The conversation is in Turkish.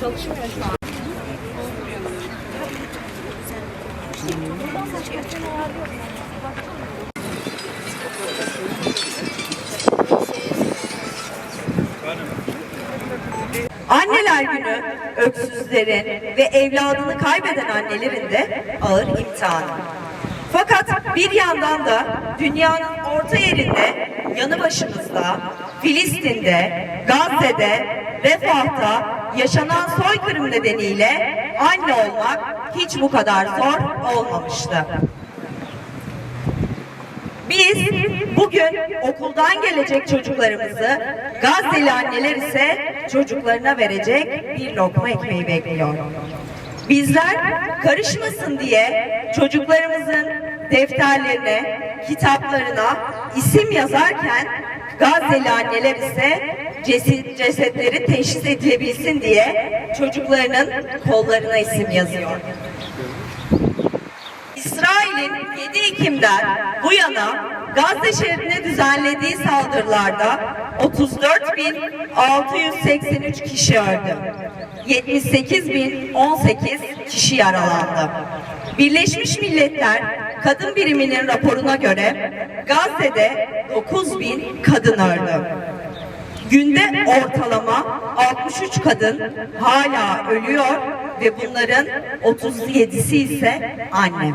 Çalışmıyor şu an. Şimdi saç kökten ağrıyor. Baktın mı? Anneler günü öksüzlerin ve evladını kaybeden annelerin de ağır imtihanı. Fakat bir yandan da dünyanın orta yerinde, yanı başımızda, Filistin'de, Gazze'de, Refah'ta yaşanan soykırım nedeniyle anne olmak hiç bu kadar zor olmamıştı. Biz bugün okuldan gelecek çocuklarımızı, Gazze'li anneler ise çocuklarına verecek bir lokma ekmeği bekliyor. Bizler karışmasın diye çocuklarımızın defterlerine, kitaplarına isim yazarken Gazze'li anneler ise cesetleri teşhis edilebilsin diye çocuklarının kollarına isim yazıyor. İsrail'in 7 Ekim'den bu yana Gazze şehrine düzenlediği saldırılarda 34.683 kişi öldü. 78.018 kişi yaralandı. Birleşmiş Milletler Kadın Biriminin raporuna göre Gazze'de 9.000 kadın öldü. Günde ortalama 63 kadın hala ölüyor ve bunların 37'si ise anne.